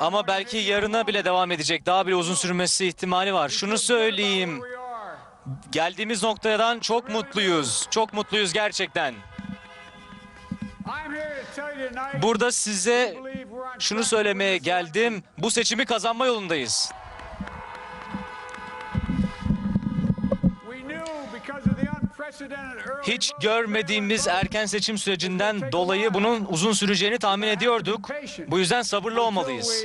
Ama belki yarına bile devam edecek. Daha bile uzun sürmesi ihtimali var. Şunu söyleyeyim. Geldiğimiz noktadan çok mutluyuz. Çok mutluyuz gerçekten. Burada size şunu söylemeye geldim. Bu seçimi kazanma yolundayız. Hiç görmediğimiz erken seçim sürecinden dolayı bunun uzun süreceğini tahmin ediyorduk. Bu yüzden sabırlı olmalıyız.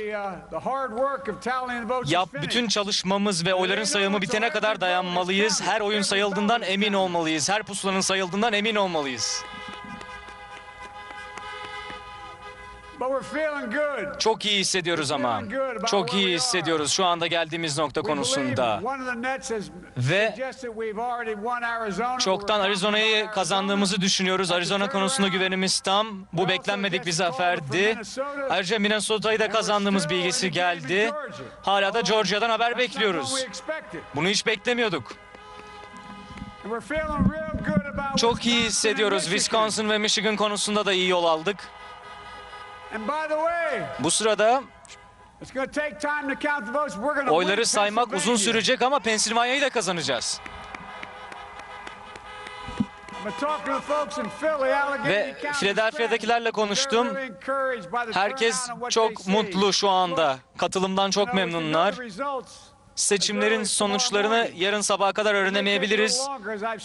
Yap bütün çalışmamız ve oyların sayımı bitene kadar dayanmalıyız. Her oyun sayıldığından emin olmalıyız. Her pusulanın sayıldığından emin olmalıyız. Çok iyi hissediyoruz ama. Çok iyi hissediyoruz şu anda geldiğimiz nokta konusunda. Ve Çoktan Arizona'yı kazandığımızı düşünüyoruz. Arizona konusunda güvenimiz tam. Bu beklenmedik bir zaferdi. Ayrıca Minnesota'yı da kazandığımız bilgisi geldi. Hala da Georgia'dan haber bekliyoruz. Bunu hiç beklemiyorduk. Çok iyi hissediyoruz. Wisconsin ve Michigan konusunda da iyi yol aldık. Bu sırada oyları saymak uzun sürecek ama Pensilvanya'yı da kazanacağız. Ve Philadelphia'dakilerle konuştum. Herkes çok mutlu şu anda. Katılımdan çok memnunlar. Seçimlerin sonuçlarını yarın sabaha kadar öğrenemeyebiliriz.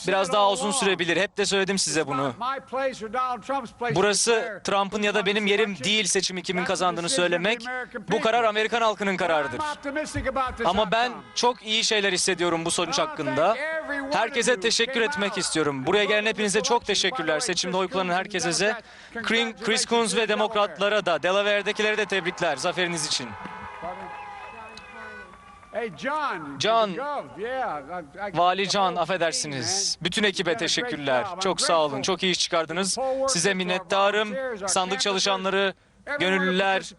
Biraz daha uzun sürebilir. Hep de söyledim size bunu. Burası Trump'ın ya da benim yerim değil seçimi kimin kazandığını söylemek. Bu karar Amerikan halkının kararıdır. Ama ben çok iyi şeyler hissediyorum bu sonuç hakkında. Herkese teşekkür etmek istiyorum. Buraya gelen hepinize çok teşekkürler. Seçimde oy kullanan herkese. Chris Coons ve demokratlara da, Delaware'dekilere de tebrikler zaferiniz için. John, Vali Can affedersiniz. Bütün ekibe teşekkürler. Çok sağ olun. Çok iyi iş çıkardınız. Size minnettarım. Sandık çalışanları, gönüllüler,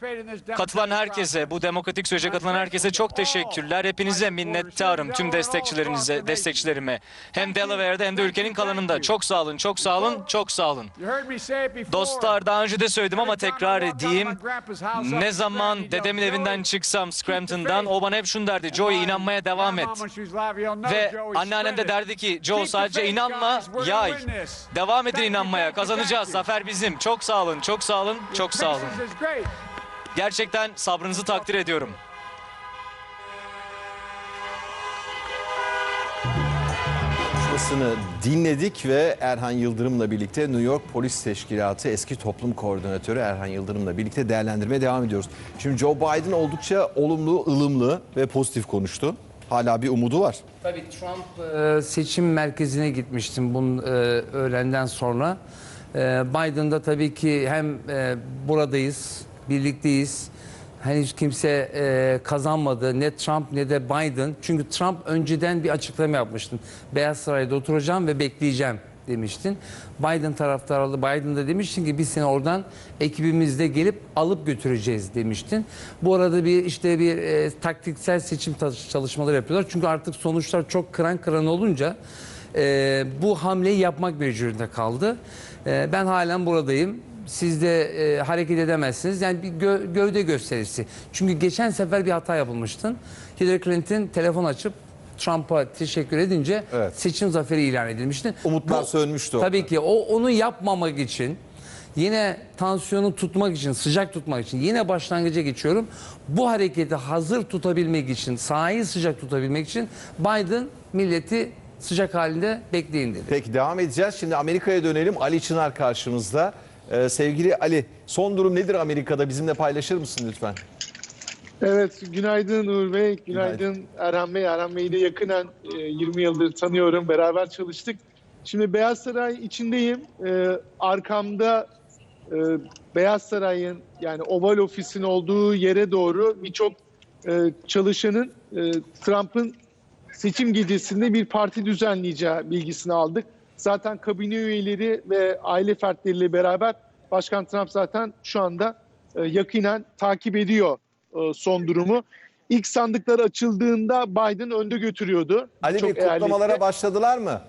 katılan herkese, bu demokratik sürece katılan herkese çok teşekkürler. Hepinize minnettarım. Tüm destekçilerinize, destekçilerime. Hem Delaware'de hem de ülkenin kalanında. Çok sağ olun, çok sağ olun, çok sağ olun. Dostlar daha önce de söyledim ama tekrar edeyim. Ne zaman dedemin evinden çıksam Scranton'dan o bana hep şunu derdi. Joey inanmaya devam et. Ve anneannem de derdi ki Joe sadece inanma yay. Devam edin inanmaya kazanacağız. Zafer bizim. Çok sağ olun, çok sağ olun, çok sağ olun. Gerçekten sabrınızı takdir ediyorum. konuşmasını dinledik ve Erhan Yıldırım'la birlikte New York Polis Teşkilatı eski toplum koordinatörü Erhan Yıldırım'la birlikte değerlendirmeye devam ediyoruz. Şimdi Joe Biden oldukça olumlu, ılımlı ve pozitif konuştu. Hala bir umudu var. Tabii Trump e, seçim merkezine gitmiştim bunun e, öğlenden sonra. E, Biden'da tabii ki hem e, buradayız, birlikteyiz. Henüz kimse e, kazanmadı. Ne Trump ne de Biden. Çünkü Trump önceden bir açıklama yapmıştı. Beyaz Saray'da oturacağım ve bekleyeceğim demiştin. Biden taraftarı Biden da demiştin ki biz seni oradan ekibimizle gelip alıp götüreceğiz demiştin. Bu arada bir işte bir e, taktiksel seçim çalışmaları yapıyorlar. Çünkü artık sonuçlar çok kıran kıran olunca e, bu hamleyi yapmak mecburiyetinde kaldı. E, ben halen buradayım. Siz de e, hareket edemezsiniz. Yani bir gö- gövde gösterisi. Çünkü geçen sefer bir hata yapılmıştı. Hillary Clinton telefon açıp Trump'a teşekkür edince Evet. seçim zaferi ilan edilmişti. Umutlar sönmüştü orada. Tabii ki o onu yapmamak için yine tansiyonu tutmak için, sıcak tutmak için yine başlangıca geçiyorum. Bu hareketi hazır tutabilmek için, sahayı sıcak tutabilmek için Biden milleti sıcak halinde bekleyin dedi. Peki devam edeceğiz. Şimdi Amerika'ya dönelim. Ali Çınar karşımızda. Ee, sevgili Ali, son durum nedir Amerika'da? Bizimle paylaşır mısın lütfen? Evet, günaydın Uğur Bey, günaydın Erhan Bey. Erhan Bey'i de yakinen e, 20 yıldır tanıyorum, beraber çalıştık. Şimdi Beyaz Saray içindeyim. E, arkamda e, Beyaz Saray'ın yani Oval Ofis'in olduğu yere doğru birçok e, çalışanın e, Trump'ın seçim gecesinde bir parti düzenleyeceği bilgisini aldık. Zaten kabine üyeleri ve aile fertleriyle beraber Başkan Trump zaten şu anda e, yakinen takip ediyor e, son durumu. İlk sandıklar açıldığında Biden önde götürüyordu. Ali Bey kutlamalara eyalette. başladılar mı?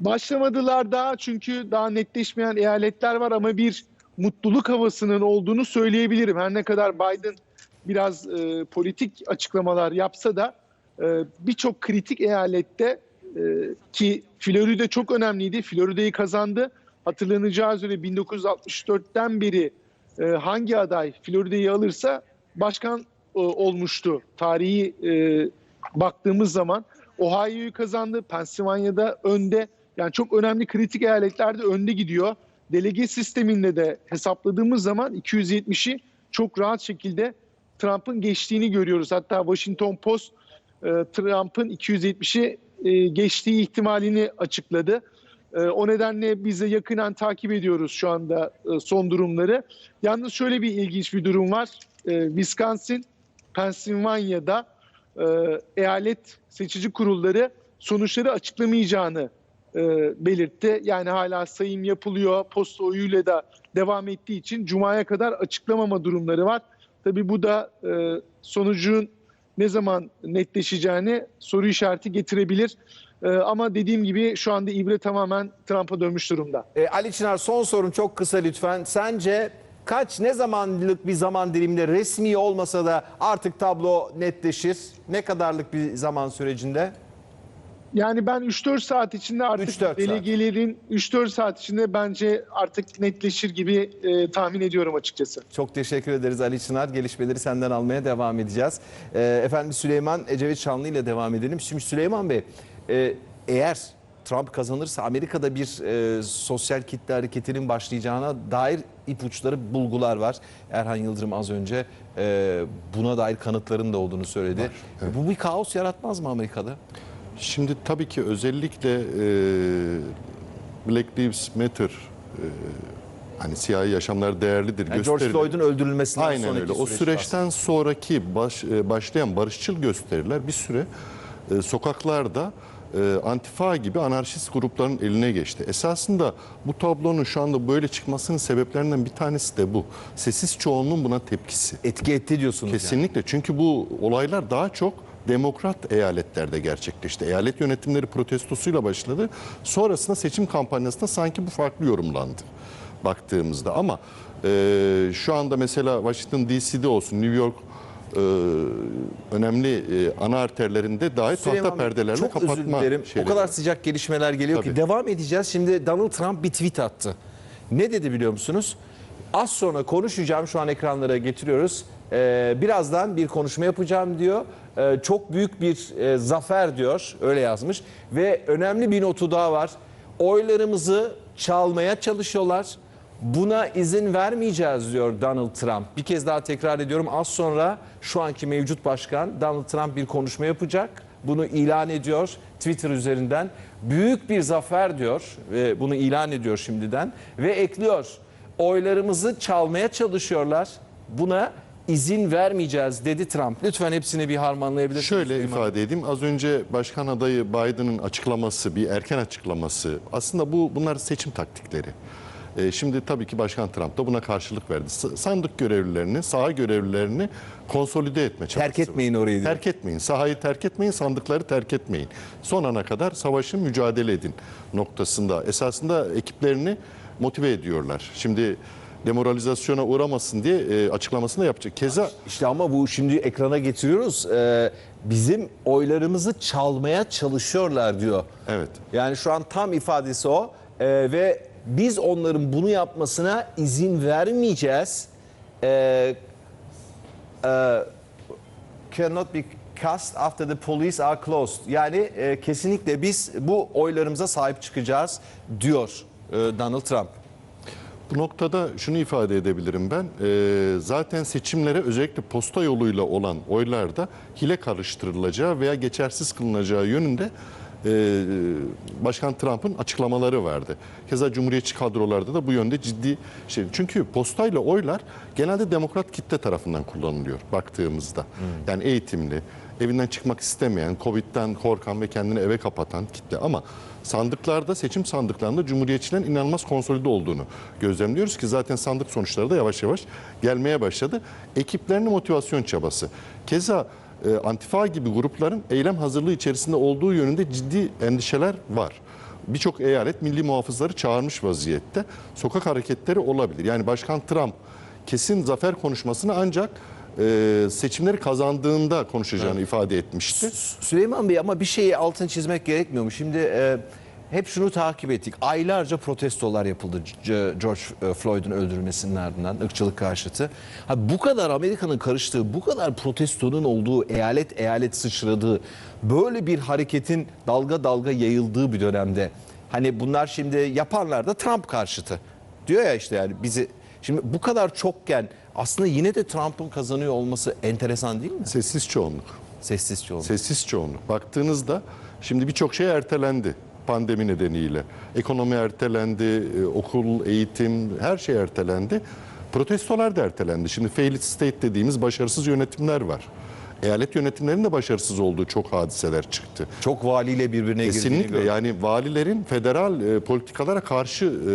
Başlamadılar daha çünkü daha netleşmeyen eyaletler var ama bir mutluluk havasının olduğunu söyleyebilirim. Her ne kadar Biden biraz e, politik açıklamalar yapsa da e, birçok kritik eyalette e, ki Florida çok önemliydi. Florida'yı kazandı. Hatırlanacağı üzere 1964'ten beri e, hangi aday Florida'yı alırsa başkan e, olmuştu. Tarihi baktığımız zaman Ohio'yu kazandı. Pennsylvania'da önde. Yani çok önemli kritik eyaletlerde önde gidiyor. Delege sisteminde de hesapladığımız zaman 270'i çok rahat şekilde Trump'ın geçtiğini görüyoruz. Hatta Washington Post Trump'ın 270'i e, geçtiği ihtimalini açıkladı. E, O nedenle biz de yakından takip ediyoruz şu anda e, son durumları. Yalnız şöyle bir ilginç bir durum var. E, Wisconsin, Pennsylvania'da e, eyalet seçici kurulları sonuçları açıklamayacağını e, belirtti. Yani hala sayım yapılıyor, posta oyuyla da devam ettiği için Cuma'ya kadar açıklamama durumları var. Tabii bu da e, sonucun ne zaman netleşeceğini soru işareti getirebilir. E, ama dediğim gibi şu anda ibre tamamen Trump'a dönmüş durumda. E, Ali Çınar son sorum çok kısa lütfen. Sence kaç ne zamanlık bir zaman diliminde resmi olmasa da artık tablo netleşir? Ne kadarlık bir zaman sürecinde? Yani ben 3-4 saat içinde artık 3-4 saat. delegelerin 3-4 saat içinde bence artık netleşir gibi e, tahmin ediyorum açıkçası. Çok teşekkür ederiz Ali Çınar. Gelişmeleri senden almaya devam edeceğiz. Ee, efendim Süleyman Ecevit Şanlı ile devam edelim. Şimdi Süleyman Bey e, eğer Trump kazanırsa Amerika'da bir e, sosyal kitle hareketinin başlayacağına dair ipuçları, bulgular var. Erhan Yıldırım az önce e, buna dair kanıtların da olduğunu söyledi. Bu bir kaos yaratmaz mı Amerika'da? Şimdi tabii ki özellikle e, Black Lives Matter e, hani siyahi yaşamlar değerlidir Yani George gösterileri- Floyd'un öldürülmesinden Aynen sonraki öyle. O süreç süreçten sonraki baş, e, başlayan barışçıl gösteriler bir süre e, sokaklarda e, antifa gibi anarşist grupların eline geçti. Esasında bu tablonun şu anda böyle çıkmasının sebeplerinden bir tanesi de bu. Sessiz çoğunluğun buna tepkisi. etki etti diyorsunuz. yani. Kesinlikle çünkü bu olaylar daha çok demokrat eyaletlerde gerçekleşti. Eyalet yönetimleri protestosuyla başladı. Sonrasında seçim kampanyasında sanki bu farklı yorumlandı baktığımızda. Ama e, şu anda mesela Washington DC'de olsun, New York e, önemli e, ana arterlerinde dahi Süleyman tahta perdelerle çok kapatma özür dilerim. O şeyleri kadar sıcak gelişmeler geliyor ki Tabii. devam edeceğiz. Şimdi Donald Trump bir tweet attı. Ne dedi biliyor musunuz? Az sonra konuşacağım şu an ekranlara getiriyoruz. Ee, birazdan bir konuşma yapacağım diyor. Ee, çok büyük bir e, zafer diyor. Öyle yazmış. Ve önemli bir notu daha var. Oylarımızı çalmaya çalışıyorlar. Buna izin vermeyeceğiz diyor Donald Trump. Bir kez daha tekrar ediyorum. Az sonra şu anki mevcut başkan Donald Trump bir konuşma yapacak. Bunu ilan ediyor Twitter üzerinden. Büyük bir zafer diyor ve bunu ilan ediyor şimdiden ve ekliyor. Oylarımızı çalmaya çalışıyorlar. Buna izin vermeyeceğiz dedi Trump. Lütfen hepsini bir harmanlayabilirsiniz. Şöyle Süleyman. ifade edeyim. Az önce başkan adayı Biden'ın açıklaması, bir erken açıklaması. Aslında bu bunlar seçim taktikleri. Ee, şimdi tabii ki Başkan Trump da buna karşılık verdi. Sandık görevlilerini, saha görevlilerini konsolide etme çabası. Terk etmeyin orayı diyor. Terk etmeyin. Sahayı terk etmeyin, sandıkları terk etmeyin. Son ana kadar savaşı mücadele edin noktasında. Esasında ekiplerini motive ediyorlar. Şimdi demoralizasyona uğramasın diye e, açıklamasını da yapacak. Keza İşte ama bu şimdi ekrana getiriyoruz. Ee, bizim oylarımızı çalmaya çalışıyorlar diyor. Evet. Yani şu an tam ifadesi o. Ee, ve biz onların bunu yapmasına izin vermeyeceğiz. Ee, e, cannot be cast after the police are closed. Yani e, kesinlikle biz bu oylarımıza sahip çıkacağız diyor e, Donald Trump. Bu noktada şunu ifade edebilirim ben. Ee, zaten seçimlere özellikle posta yoluyla olan oylarda hile karıştırılacağı veya geçersiz kılınacağı yönünde e, Başkan Trump'ın açıklamaları vardı. Keza Cumhuriyetçi kadrolarda da bu yönde ciddi şey. Çünkü postayla oylar genelde demokrat kitle tarafından kullanılıyor baktığımızda. Yani eğitimli, evinden çıkmak istemeyen, Covid'den korkan ve kendini eve kapatan kitle ama sandıklarda, seçim sandıklarında Cumhuriyetçilerin inanılmaz konsolide olduğunu gözlemliyoruz ki zaten sandık sonuçları da yavaş yavaş gelmeye başladı. Ekiplerinin motivasyon çabası. Keza e, Antifa gibi grupların eylem hazırlığı içerisinde olduğu yönünde ciddi endişeler var. birçok eyalet milli muhafızları çağırmış vaziyette. Sokak hareketleri olabilir. Yani Başkan Trump kesin zafer konuşmasını ancak e, seçimleri kazandığında konuşacağını ifade etmişti. Süleyman Bey ama bir şeyi altın çizmek gerekmiyor mu? Şimdi e, hep şunu takip ettik. Aylarca protestolar yapıldı George e, Floyd'un öldürülmesinin ardından ırkçılık karşıtı. Ha, bu kadar Amerika'nın karıştığı, bu kadar protestonun olduğu, eyalet eyalet sıçradığı, böyle bir hareketin dalga dalga yayıldığı bir dönemde hani bunlar şimdi yapanlar da Trump karşıtı. Diyor ya işte yani bizi şimdi bu kadar çokken aslında yine de Trump'ın kazanıyor olması enteresan değil mi? Sessiz çoğunluk. Sessiz çoğunluk. Sessiz çoğunluk. Baktığınızda şimdi birçok şey ertelendi pandemi nedeniyle. Ekonomi ertelendi, e, okul, eğitim her şey ertelendi. Protestolar da ertelendi. Şimdi failed state dediğimiz başarısız yönetimler var. Eyalet yönetimlerinin de başarısız olduğu çok hadiseler çıktı. Çok valiyle birbirine girdiğini Kesinlikle yani valilerin federal e, politikalara karşı e,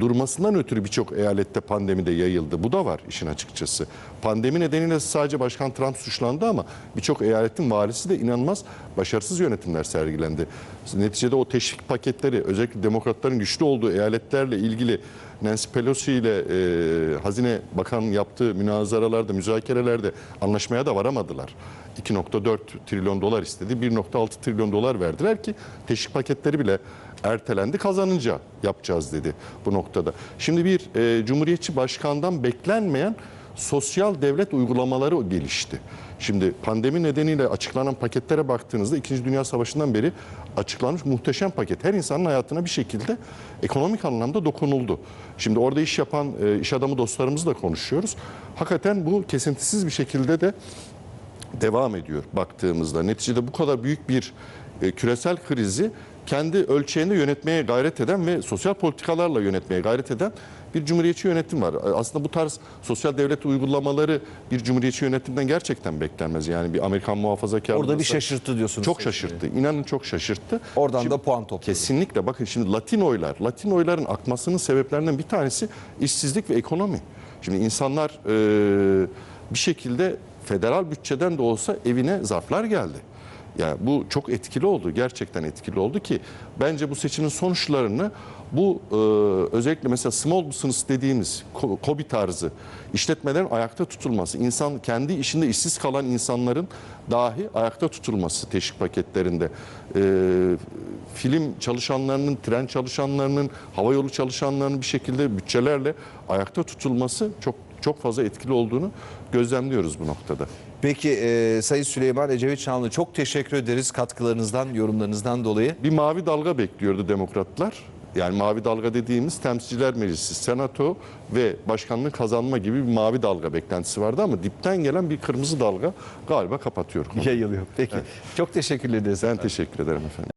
durmasından ötürü birçok eyalette pandemide yayıldı. Bu da var işin açıkçası. Pandemi nedeniyle sadece Başkan Trump suçlandı ama birçok eyaletin valisi de inanılmaz başarısız yönetimler sergilendi. Neticede o teşvik paketleri özellikle demokratların güçlü olduğu eyaletlerle ilgili Nancy Pelosi ile e, Hazine Bakan yaptığı münazaralarda, müzakerelerde anlaşmaya da varamadılar. 2.4 trilyon dolar istedi. 1.6 trilyon dolar verdiler ki teşvik paketleri bile ertelendi. Kazanınca yapacağız dedi bu noktada. Şimdi bir e, Cumhuriyetçi Başkan'dan beklenmeyen sosyal devlet uygulamaları gelişti. Şimdi pandemi nedeniyle açıklanan paketlere baktığınızda 2. Dünya Savaşı'ndan beri açıklanmış muhteşem paket. Her insanın hayatına bir şekilde ekonomik anlamda dokunuldu. Şimdi orada iş yapan e, iş adamı dostlarımızla konuşuyoruz. Hakikaten bu kesintisiz bir şekilde de devam ediyor baktığımızda. Neticede bu kadar büyük bir e, küresel krizi kendi ölçeğinde yönetmeye gayret eden ve sosyal politikalarla yönetmeye gayret eden bir cumhuriyetçi yönetim var. Aslında bu tarz sosyal devlet uygulamaları bir cumhuriyetçi yönetimden gerçekten beklenmez. Yani bir Amerikan muhafazakar Orada bir şaşırttı diyorsunuz. Çok şaşırttı. İnanın çok şaşırttı. Oradan Şimdi- da puan topladı. Kesinlikle. Bakın şimdi Latin oylar, Latin oyların akmasının sebeplerinden bir tanesi işsizlik ve ekonomi. Şimdi insanlar e, bir şekilde federal bütçeden de olsa evine zarflar geldi. Yani bu çok etkili oldu. Gerçekten etkili oldu ki bence bu seçimin sonuçlarını bu e, özellikle mesela small business dediğimiz ko- KOBİ tarzı işletmelerin ayakta tutulması, insan kendi işinde işsiz kalan insanların dahi ayakta tutulması teşvik paketlerinde. E, film çalışanlarının, tren çalışanlarının, havayolu çalışanlarının bir şekilde bütçelerle ayakta tutulması çok çok fazla etkili olduğunu gözlemliyoruz bu noktada. Peki e, Sayın Süleyman Ecevit Şanlı çok teşekkür ederiz katkılarınızdan, yorumlarınızdan dolayı. Bir mavi dalga bekliyordu demokratlar. Yani mavi dalga dediğimiz temsilciler meclisi, senato ve başkanlığı kazanma gibi bir mavi dalga beklentisi vardı ama dipten gelen bir kırmızı dalga galiba kapatıyor. Yayılıyor. Peki. Çok teşekkür ederiz. Ben teşekkür ederim efendim.